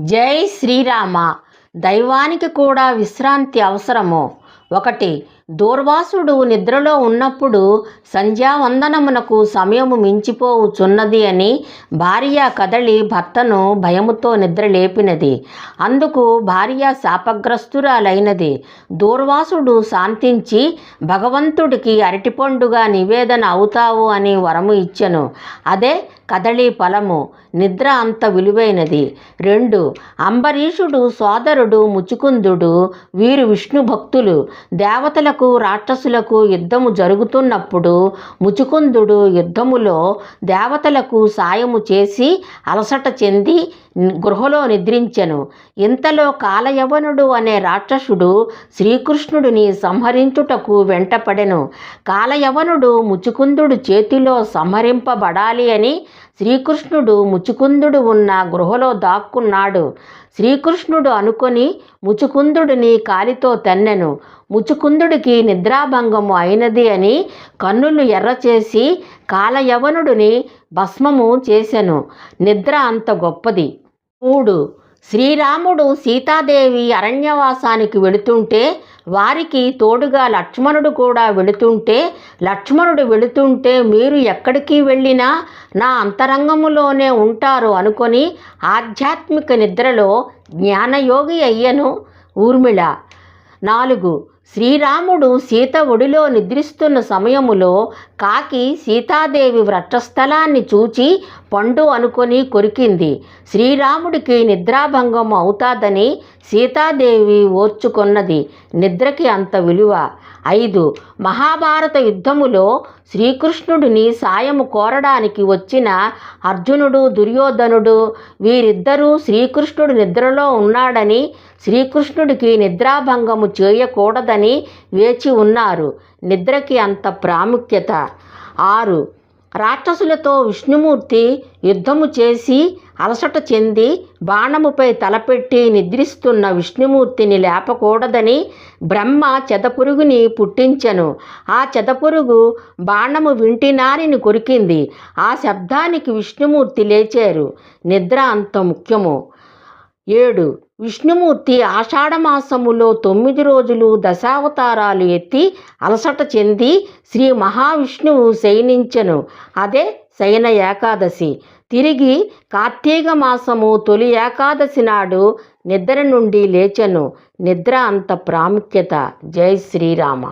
జై శ్రీరామ. దైవానికి కూడా విశ్రాంతి అవసరము. ఒకటి దూర్వాసుడు నిద్రలో ఉన్నప్పుడు సంధ్యావందనమునకు సమయము మించిపోవుచున్నది అని భార్య కదలి భర్తను భయముతో నిద్ర లేపినది అందుకు భార్య శాపగ్రస్తురాలైనది. దూర్వాసుడు శాంతించి భగవంతుడికి అరటిపండుగా నివేదన అవుతావు అని వరము ఇచ్చెను. అదే కదళీ ఫలము నిద్ర అంత విలువైనది. రెండు అంబరీషుడు సోదరుడు ముచుకుందుడు వీరు విష్ణు భక్తులు. దేవతలకు రాక్షసులకు యుద్ధము జరుగుతున్నప్పుడు ముచుకుందుడు యుద్ధములో దేవతలకు సాయము చేసి అలసట చెంది గృహలో నిద్రించెను. ఇంతలో కాలయవనుడు అనే రాక్షసుడు శ్రీకృష్ణుడిని సంహరించుటకు వెంటపడెను. కాలయవనుడు ముచుకుందుడు చేతిలో సంహరింపబడాలి అని శ్రీకృష్ణుడు ముచుకుందుడు ఉన్న గృహలో దాక్కున్నాడు. శ్రీకృష్ణుడు అనుకొని ముచుకుందుడిని కాలితో తన్నెను. ముచుకుందుడికి నిద్రాభంగము అయినది అని కన్నులు ఎర్రచేసి కాలయవనుడిని భస్మము చేసెను. నిద్ర అంత గొప్పది. మూడు శ్రీరాముడు సీతాదేవి అరణ్యవాసానికి వెళుతుంటే వారికి తోడుగా లక్ష్మణుడు కూడా వెళుతుంటే లక్ష్మణుడు వెళుతుంటే మీరు ఎక్కడికి వెళ్ళినా నా అంతరంగములోనే ఉంటారు అనుకొని ఆధ్యాత్మిక నిద్రలో జ్ఞానయోగి అయ్యను. ఊర్మిళ నాలుగు. శ్రీరాముడు సీత ఒడిలో నిద్రిస్తున్న సమయములో కాకి సీతాదేవి వ్రట్టస్థలాన్ని చూచి పండు అనుకొని కొరికింది. శ్రీరాముడికి నిద్రాభంగం అవుతాదని సీతాదేవి ఓర్చుకొన్నది. నిద్రకి అంత విలువ. ఐదు. మహాభారత యుద్ధములో శ్రీకృష్ణుడిని సాయము కోరడానికి వచ్చిన అర్జునుడు దుర్యోధనుడు వీరిద్దరూ శ్రీకృష్ణుడు నిద్రలో ఉన్నాడని శ్రీకృష్ణుడికి నిద్రాభంగము చేయకూడదని వేచి ఉన్నారు. నిద్రకి అంత ప్రాముఖ్యత. ఆరు. రాక్షసులతో విష్ణుమూర్తి యుద్ధము చేసి అలసట చెంది బాణముపై తలపెట్టి నిద్రిస్తున్న విష్ణుమూర్తిని లేపకూడదని బ్రహ్మ చెదపురుగుని పుట్టించెను. ఆ చెదపురుగు బాణము వింటినారిని కొరికింది. ఆ శబ్దానికి విష్ణుమూర్తి లేచారు. నిద్ర అంత ముఖ్యము. ఏడు. విష్ణుమూర్తి ఆషాఢమాసములో తొమ్మిది రోజులు దశావతారాలు ఎత్తి అలసట చెంది శ్రీ మహావిష్ణువు శయనించెను. అదే శయన ఏకాదశి. తిరిగి కార్తీక మాసము తొలి ఏకాదశి నాడు నిద్ర నుండి లేచెను. నిద్ర అంత ప్రాముఖ్యత. జై శ్రీరామ.